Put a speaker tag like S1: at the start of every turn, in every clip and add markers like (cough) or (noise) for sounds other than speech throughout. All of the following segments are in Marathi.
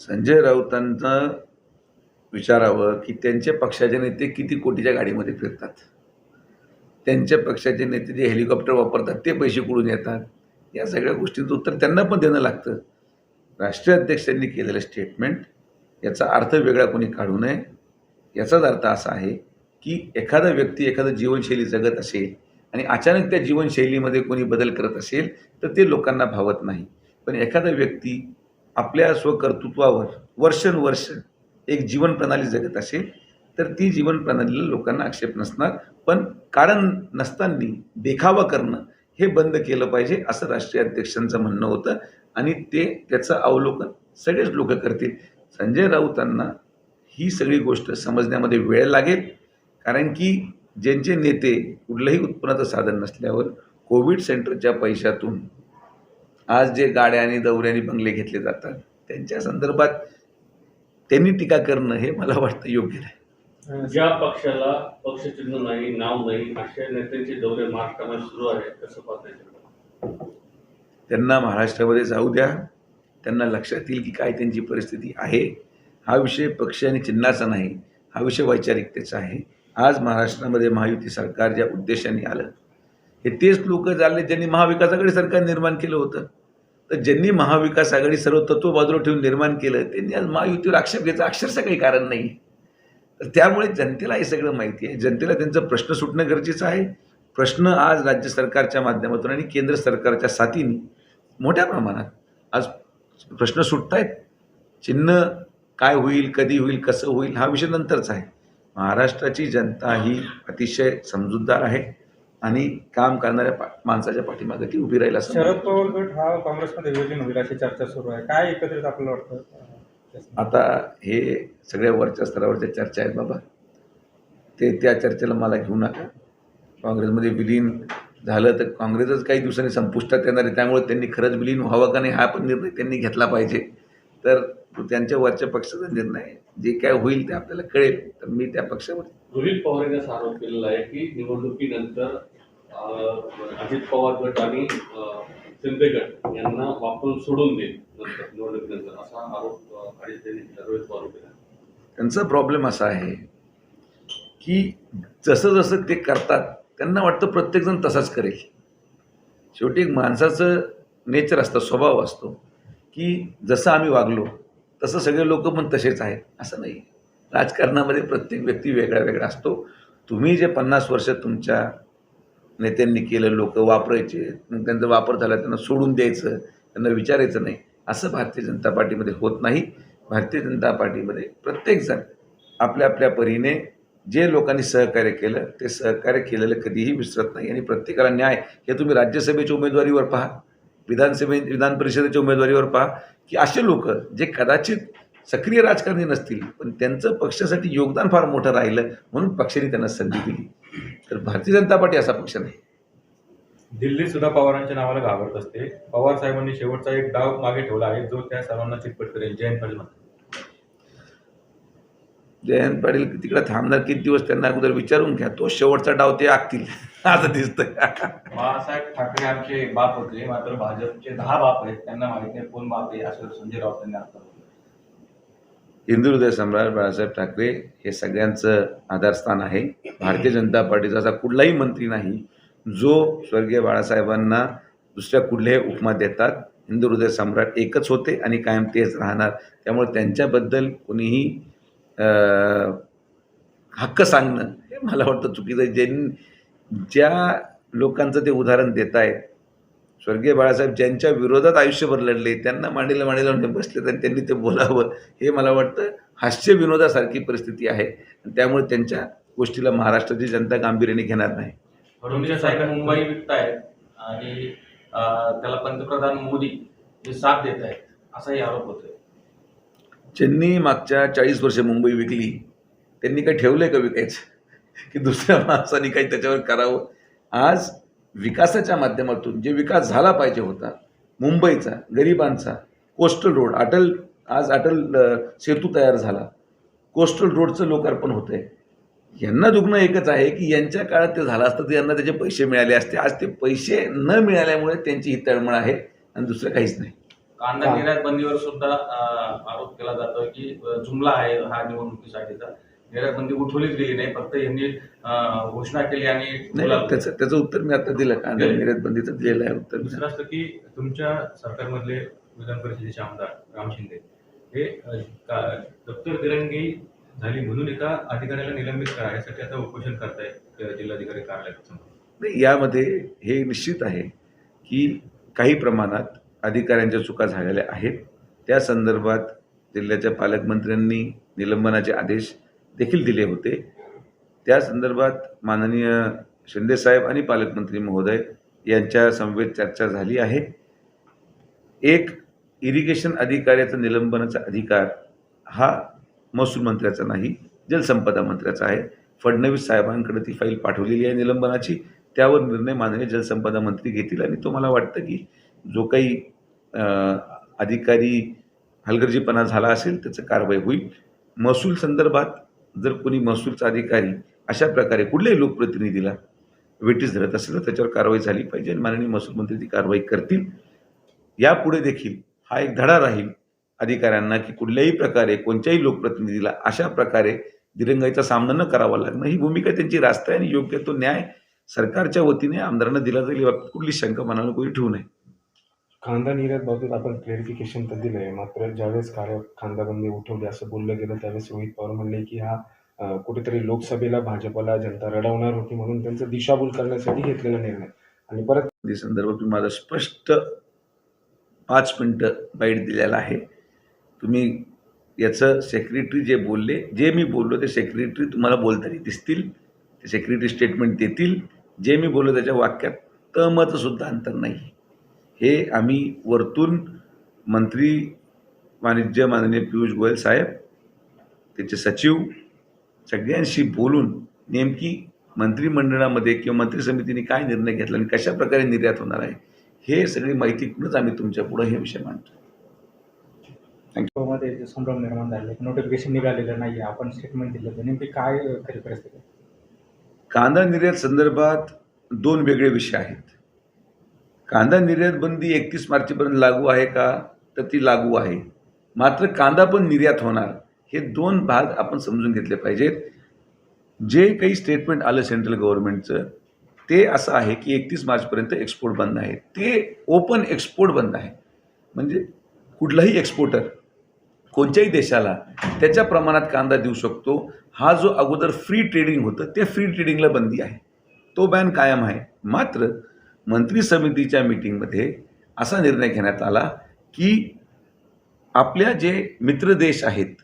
S1: संजय राऊतांचं विचारावं की त्यांचे पक्षाचे नेते किती कोटीच्या गाडीमध्ये फिरतात? त्यांच्या पक्षाचे नेते जे हेलिकॉप्टर वापरतात ते पैसे कुठून येतात? या सगळ्या गोष्टींचं उत्तर त्यांना पण देणं लागतं. राष्ट्रीय अध्यक्षांनी केलेलं स्टेटमेंट याचा अर्थ वेगळा कोणी काढू नये. याचाच अर्थ असा आहे की एखादा व्यक्ती एखादं जीवनशैली जगत असेल आणि अचानक त्या जीवनशैलीमध्ये कोणी बदल करत असेल तर ते लोकांना भावत नाही. पण एखादा व्यक्ती आपल्या स्वकर्तृत्वावर वर्षानुवर्ष एक जीवन प्रणाली जगत असेल तर ती जीवन प्रणालीला लोकांना आक्षेप नसणार. पण कारण नसताना देखावा करणं हे बंद केलं पाहिजे असं राष्ट्रीय अध्यक्षांचं म्हणणं होतं. आणि ते त्याचं अवलोकन सगळेच लोक करतील. संजय राऊतांना ही सगळी गोष्ट समजण्यामध्ये वेळ लागेल. कारण की ज्यांचे नेते कुठलंही उत्पन्नाचं साधन नसल्यावर कोविड सेंटरच्या पैशातून आज जे गाड्या आणि आणि बंगले घेतले जातात त्यांच्या संदर्भात त्यांनी टीका करणं हे मला वाटतं योग्य नाही.
S2: ज्या पक्षाला पक्षचिन्ह नाही नाव नाही अशा नेत्यांचे दौरे महाराष्ट्रामध्ये सुरू आहेत कसं पाहता
S1: त्यांना महाराष्ट्रामध्ये जाऊ द्या. त्यांना लक्षात येईल की काय त्यांची परिस्थिती आहे. हा विषय पक्ष आणि चिन्हाचा नाही हा विषय वैचारिकतेचा आहे. आज महाराष्ट्रामध्ये महायुती सरकार ज्या उद्देशाने आलं हे तेच लोक झाले ज्यांनी महाविकास आघाडी सरकार निर्माण केलं होतं. तर ज्यांनी महाविकास आघाडी सर्व तत्व बाजूला ठेवून निर्माण केलं त्यांनी आज महायुतीवर आक्षेप घ्यायचं अक्षरशः काही कारण नाही. तर त्यामुळे जनतेला हे सगळं माहिती आहे. जनतेला त्यांचा प्रश्न सुटणं गरजेचं आहे. प्रश्न आज राज्य सरकारच्या माध्यमातून आणि केंद्र सरकारच्या साथीने मोठ्या प्रमाणात आज प्रश्न सुटत आहेत चिन्ह काय होईल कधी होईल कसं होईल हा विषय नंतरचा आहे. महाराष्ट्राची जनता ही अतिशय समजूतदार आहे. आणि काम करणाऱ्या पा माणसाच्या पाठीमागे ती उभी राहील असं
S3: शरद पवार गट हा काँग्रेसमध्ये विलीन होईल अशी चर्चा सुरू आहे. काय एकत्रित आपल्याला वाटतं?
S1: आता हे सगळ्या वरच्या स्तरावरच्या चर्चा आहेत बाबा. ते त्या चर्चेला मला घेऊ नका. काँग्रेसमध्ये विलीन झालं तर काँग्रेसच काही दिवसांनी संपुष्टात येणार आहे. त्यामुळे त्यांनी खरंच विलीन व्हावं का नाही हा पण निर्णय त्यांनी घेतला पाहिजे. तर तो त्यांच्या वरच्या पक्षाचा निर्णय आहे. जे काय होईल ते आपल्याला कळेल. तर मी त्या पक्षावर
S2: रोहित पवार यांनी असा आरोप केलेला आहे की निवडणुकीनंतर अजित पवार गट आणि शिंदे गट यांना वापरून सोडून देईल नंतर निवडणुकीनंतर असा आरोप रोहित पवार केला
S1: त्यांचा प्रॉब्लेम असा आहे की जसं जसं ते करतात त्यांना वाटतं प्रत्येकजण तसाच करेल. शेवटी एक माणसाचं नेचर असतं स्वभाव असतो की जसं आम्ही वागलो तसं सगळे लोक पण तसेच आहेत. असं नाही. राजकारणामध्ये प्रत्येक व्यक्ती वेगळा वेगळा असतो. तुम्ही जे पन्नास वर्ष तुमच्या नेत्यांनी केलं लोक वापरायचे. त्यांचा वापर झाला त्यांना सोडून द्यायचं त्यांना विचारायचं नाही. असं भारतीय जनता पार्टीमध्ये होत नाही. भारतीय जनता पार्टीमध्ये प्रत्येकजण आपल्या आपल्या परीने जे लोकांनी सहकार्य केलं ते सहकार्य केलेलं कधीही विसरत नाही. आणि प्रत्येकाला न्याय हे तुम्ही राज्यसभेच्या उमेदवारीवर पहा विधानसभे विधान परिषदेच्या उमेदवारीवर पहा की असे लोक जे कदाचित सक्रिय राजकारणी नसतील पण त्यांचं पक्षासाठी योगदान फार मोठं राहिलं म्हणून पक्षाने त्यांना संधी दिली. तर भारतीय जनता पार्टी असा पक्ष नाही.
S3: दिल्ली सुद्धा पवारांच्या नावाला घाबरत असते. पवार साहेबांनी शेवटचा एक डाव मागे ठेवला आहे जो त्या सर्वांना चितपट करेल. जयंत पाटील.
S1: जयंत पाटील तिकडे थांबणार किती दिवस त्यांना अगोदर विचारून घ्या. तो शेवटचा डाव ते आखतील. (laughs) असं दिसतंय.
S4: बाळासाहेब ठाकरे आमचे बाप होते मात्र भाजपचे दहा बाप आहेत त्यांना माहीत नाही कोण बाप आहे असं संजय राऊत यांनी आता.
S1: हिंदू हृदय सम्राट बाळासाहेब ठाकरे हे सगळ्यांचं आधारस्थान आहे. भारतीय जनता पार्टीचा असा कुठलाही मंत्री नाही. जो स्वर्गीय बाळासाहेबांना दुसऱ्या कुठल्याही उपमा देतात हिंदू हृदय सम्राट एकच होते आणि कायम तेच राहणार. त्यामुळे त्यांच्याबद्दल कोणीही हक्क सांगणं हे मला वाटतं चुकीचं आहे. ज्यांनी ज्या लोकांचं ते उदाहरण देत आहेत स्वर्गीय बाळासाहेब ज्यांच्या विरोधात आयुष्यभर लढले त्यांना मांडीला मांडीला लावून बसले आणि त्यांनी ते बोलावं. हे मला वाटतं हास्य विनोदासारखी परिस्थिती आहे. आणि त्यामुळे त्यांच्या गोष्टीला महाराष्ट्राची जनता गांभीर्याने घेणार नाही.
S4: फडणवीस साहेब मुंबई विकतायत आणि अं, त्याला पंतप्रधान मोदी हे साथ देत आहेत असाही आरोप होतोय.
S1: ज्यांनी मागच्या चाळीस वर्षे मुंबई विकली त्यांनी काही ठेवलं का विकायचं? की दुसऱ्या माणसाने काही त्याच्यावर करावं? आज विकासाच्या माध्यमातून जे विकास झाला पाहिजे होता मुंबईचा गरिबांचा कोस्टल रोड अटल आज अटल सेतू तयार झाला. कोस्टल रोडचं लोकार्पण होतं आहे यांना दुग्ण एकच आहे की यांच्या काळात ते झालं असतं तर यांना त्याचे पैसे मिळाले असते. आज ते पैसे न मिळाल्यामुळे त्यांची ही तळमळ आहे आणि दुसरं काहीच नाही.
S4: कांदा निर्यात बंदीवर सुद्धा आरोप केला जातो की जुमला आहे हा निवडणुकीसाठीचा. निर्यात बंदी उठवलीच गेली नाही फक्त यांनी घोषणा केली आणि
S1: त्याचं त्याचं उत्तर मी आता दिलं कांदा निर्यात बंदीचं दिलेलं आहे उत्तर.
S3: दुसरं असतं की तुमच्या सरकारमधले विधान परिषदेचे आमदार राम शिंदे हे का- दप्तर दिरंगी झाली म्हणून एका अधिकाऱ्याला निलंबित करा यासाठी आता उपोषण करतायत अ, जिल्हाधिकारी कार्यालयात
S1: नाही यामध्ये हे निश्चित आहे की काही प्रमाणात अधिकाऱ्यांच्या चुका झालेल्या आहेत. त्या संदर्भात जिल्ह्याच्या पालकमंत्र्यांनी निलंबनाचे आदेश देखील दिले होते. त्या संदर्भात माननीय शिंदेसाहेब आणि पालकमंत्री महोदय यांच्या समवेत चर्चा झाली आहे. एक इरिगेशन अधिकाऱ्याचा निलंबनाचा अधिकार हा महसूल मंत्र्याचा नाही जलसंपदा मंत्र्याचा आहे. फडणवीस साहेबांकडे ती फाईल पाठवलेली आहे निलंबनाची. त्यावर निर्णय माननीय जलसंपदा मंत्री घेतील आणि तो मला वाटतं की जो काही अधिकारी हलगर्जीपणा झाला असेल त्याचं कारवाई होईल. महसूल संदर्भात जर कोणी महसूलचा अधिकारी अशा प्रकारे कुठल्याही लोकप्रतिनिधीला वेटीस धरत असेल तर त्याच्यावर कारवाई झाली पाहिजे आणि माननीय महसूल मंत्री ती कारवाई करतील. यापुढे देखील हा एक धडा राहील अधिकाऱ्यांना की कुठल्याही प्रकारे कोणत्याही लोकप्रतिनिधीला अशा प्रकारे दिरंगाईचा सामना न करावा लागणं ही भूमिका त्यांची रास्त आहे आणि योग्य तो न्याय सरकारच्या वतीने आमदारांना दिला जाईल याबाबत कुठली शंका मनाला कोणी ठेवू नये.
S5: कांदा निर्यात बाबतीत आपण क्लेरिफिकेशन तर दिलं आहे मात्र ज्यावेळेस कार्य कांदाबंदी उठवली असं बोललं गेलं त्यावेळेस रोहित पवार म्हणले की हा कुठेतरी लोकसभेला भाजपला जनता रडवणार होती म्हणून त्यांचं दिशाभूल करण्यासाठी घेतलेला निर्णय. आणि परत
S1: संदर्भात मी माझा स्पष्ट पाच मिनटं बाईट दिलेला आहे. तुम्ही याचं सेक्रेटरी जे बोलले जे मी बोललो ते सेक्रेटरी तुम्हाला बोलताना दिसतील. ते सेक्रेटरी स्टेटमेंट देतील. जे मी बोललो त्याच्या वाक्यात तमतसुद्धा अंतर नाही. हे आम्ही वरतून मंत्री वाणिज्य माननीय पियुष गोयल साहेब त्याचे सचिव सगळ्यांशी बोलून नेमकी मंत्रिमंडळामध्ये किंवा मंत्री समितीने काय निर्णय घेतला आणि कशा प्रकारे निर्यात होणार आहे हे सगळी माहिती करूनच आम्ही तुमच्यापुढे हे विषय मांडतो.
S6: संभ्रम निर्माण झाले नोटिफिकेशन निघालेलं नाही आपण स्टेटमेंट दिलं तर नेमकी काय खरी परिस्थिती?
S1: कांदा निर्यात संदर्भात दोन वेगळे विषय आहेत. कांदा निर्यात बंदी एकतीस मार्चपर्यंत लागू आहे का? तर ती लागू आहे. मात्र कांदा पण निर्यात होणार हे दोन भाग आपण समजून घेतले पाहिजेत. जे काही स्टेटमेंट आलं सेंट्रल गव्हर्नमेंटचं ते असं आहे की एकतीस मार्चपर्यंत एक्सपोर्ट बंद आहे. ते ओपन एक्सपोर्ट बंद आहे. म्हणजे कुठलाही एक्सपोर्टर कोणत्याही देशाला त्याच्या प्रमाणात कांदा देऊ शकतो. हा जो अगोदर फ्री ट्रेडिंग होतं ते फ्री ट्रेडिंगला बंदी आहे. तो बॅन कायम आहे. मात्र मंत्री समितीच्या मीटिंगमध्ये असा निर्णय घेण्यात आला की आपल्या जे मित्र देश आहेत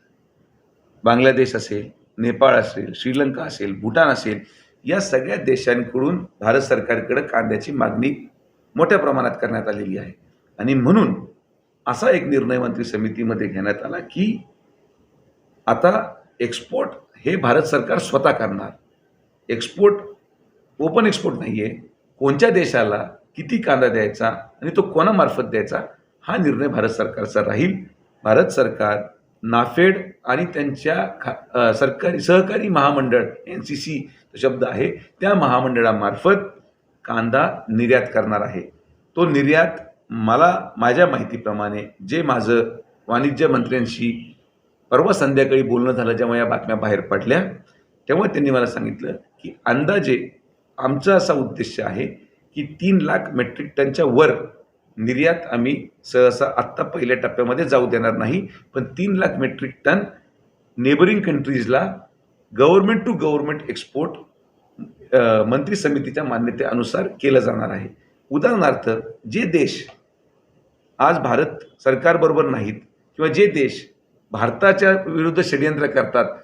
S1: बांगलादेश असेल नेपाळ असेल श्रीलंका असेल भूटान असेल या सगळ्या देशांकडून भारत सरकारकडं कांद्याची मागणी मोठ्या प्रमाणात करण्यात आलेली आहे. आणि म्हणून असा एक निर्णय मंत्री समितीमध्ये घेण्यात आला की आता एक्सपोर्ट हे भारत सरकार स्वतः करणार. एक्सपोर्ट ओपन एक्सपोर्ट नाही आहे कोणत्या देशाला किती कांदा द्यायचा आणि तो कोणामार्फत द्यायचा हा निर्णय भारत सरकारचा राहील. भारत सरकार नाफेड आणि त्यांच्या खा सरकारी सहकारी महामंडळ एन सी सी शब्द आहे त्या महामंडळामार्फत कांदा निर्यात करणार आहे. तो निर्यात मला माझ्या माहितीप्रमाणे जे माझं वाणिज्य मंत्र्यांशी परवा संध्याकाळी बोलणं झालं जेव्हा या बातम्या बाहेर पडल्या तेव्हा त्यांनी मला सांगितलं की अंदाजे आमचा असा उद्देश आहे की तीन लाख मेट्रिक टनच्या वर निर्यात आम्ही सहसा आत्ता पहिल्या टप्प्यामध्ये जाऊ देणार नाही पण तीन लाख मेट्रिक टन नेबरिंग कंट्रीजला गव्हर्मेंट टू गव्हर्मेंट एक्सपोर्ट मंत्री समितीच्या मान्यतेनुसार केलं जाणार आहे. उदाहरणार्थ जे देश आज भारत सरकारबरोबर नाहीत किंवा जे देश भारताच्या विरुद्ध षडयंत्र करतात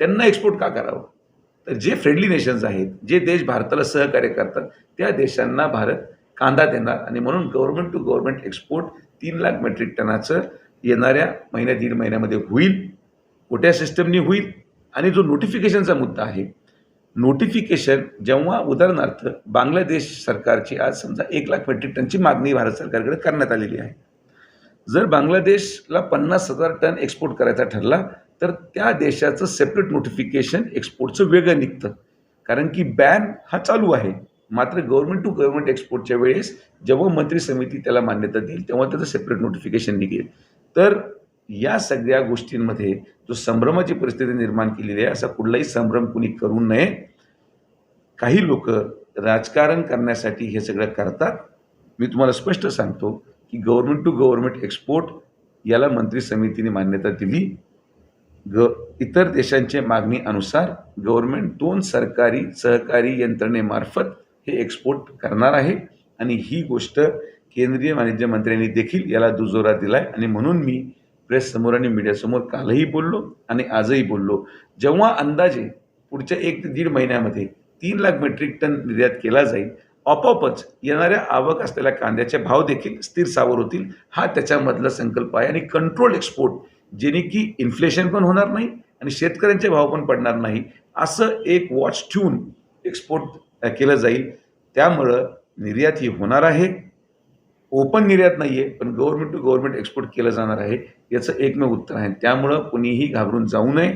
S1: त्यांना एक्सपोर्ट का करावं? तर जे फ्रेंडली नेशन्स आहेत जे देश भारताला सहकार्य करतात त्या देशांना भारत कांदा देणार आणि म्हणून गव्हर्मेंट टू गव्हर्मेंट एक्सपोर्ट तीन लाख मेट्रिक टनाचं येणाऱ्या महिन्या दीड महिन्यामध्ये होईल. मोठ्या सिस्टमनी होईल. आणि जो नोटिफिकेशनचा मुद्दा आहे नोटिफिकेशन जेव्हा उदाहरणार्थ बांगलादेश सरकारची आज समजा एक लाख मेट्रिक टनची मागणी भारत सरकारकडे करण्यात आलेली आहे. जर बांगलादेशला पन्नास हजार टन एक्सपोर्ट करायचा ठरला तर त्या देशाचं सेपरेट नोटिफिकेशन एक्सपोर्टचं वेगळं निघतं. कारण की बॅन हा चालू आहे. मात्र गव्हर्नमेंट टू गव्हर्नमेंट एक्सपोर्टच्या वेळेस जेव्हा मंत्री समिती त्याला मान्यता देईल तेव्हा त्याचं सेपरेट नोटिफिकेशन निघेल. तर या सगळ्या गोष्टींमध्ये जो संभ्रमाची परिस्थिती निर्माण केलेली आहे असा कुठलाही संभ्रम कुणी करू नये. काही लोक राजकारण करण्यासाठी हे सगळं करतात. मी तुम्हाला स्पष्ट सांगतो की गव्हर्नमेंट टू गव्हर्नमेंट एक्सपोर्ट याला मंत्री समितीने मान्यता दिली. ग इतर देशांच्या मागणीनुसार गव्हर्मेंट दोन सरकारी सहकारी यंत्रणेमार्फत हे एक्सपोर्ट करणार आहे. आणि ही गोष्ट केंद्रीय वाणिज्य मंत्र्यांनी देखील याला दुजोरा दिला आहे आणि म्हणून मी प्रेससमोर आणि मीडियासमोर कालही बोललो आणि आजही बोललो. जेव्हा अंदाजे पुढच्या एक ते दीड महिन्यामध्ये तीन लाख मेट्रिक टन निर्यात केला जाईल आपोआपच येणाऱ्या आवक असलेल्या कांद्याचे भाव देखील स्थिर सावर होतील. हा त्याच्यामधला संकल्प आहे आणि कंट्रोल एक्सपोर्ट जेणे की इन्फ्लेशन पण होणार नाही आणि शेतकऱ्यांचे भाव पण पडणार नाही. असं एक वॉच ठेवून एक्सपोर्ट केलं जाईल. त्यामुळं निर्यात ही होणार आहे. ओपन निर्यात नाही आहे पण गव्हर्नमेंट टू गव्हर्नमेंट एक्सपोर्ट केलं जाणार आहे याचं एकमेव उत्तर आहे. त्यामुळं कुणीही घाबरून जाऊ नये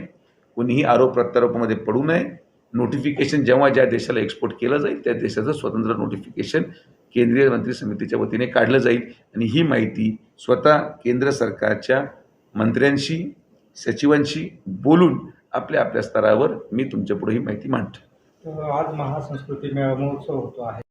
S1: कुणीही आरोप प्रत्यारोपामध्ये पडू नये. नोटिफिकेशन जेव्हा ज्या देशाला एक्सपोर्ट केलं जाईल त्या देशाचं स्वतंत्र नोटिफिकेशन केंद्रीय मंत्री समितीच्या वतीने काढलं जाईल. आणि ही माहिती स्वतः केंद्र सरकारच्या मंत्र्यांशी सचिवांशी बोलून आपल्या आपल्या स्तरावर मी तुमच्यापुढे ही माहिती मांडतो.
S6: आज महासंस्कृती मेळा महोत्सव होतो आहे.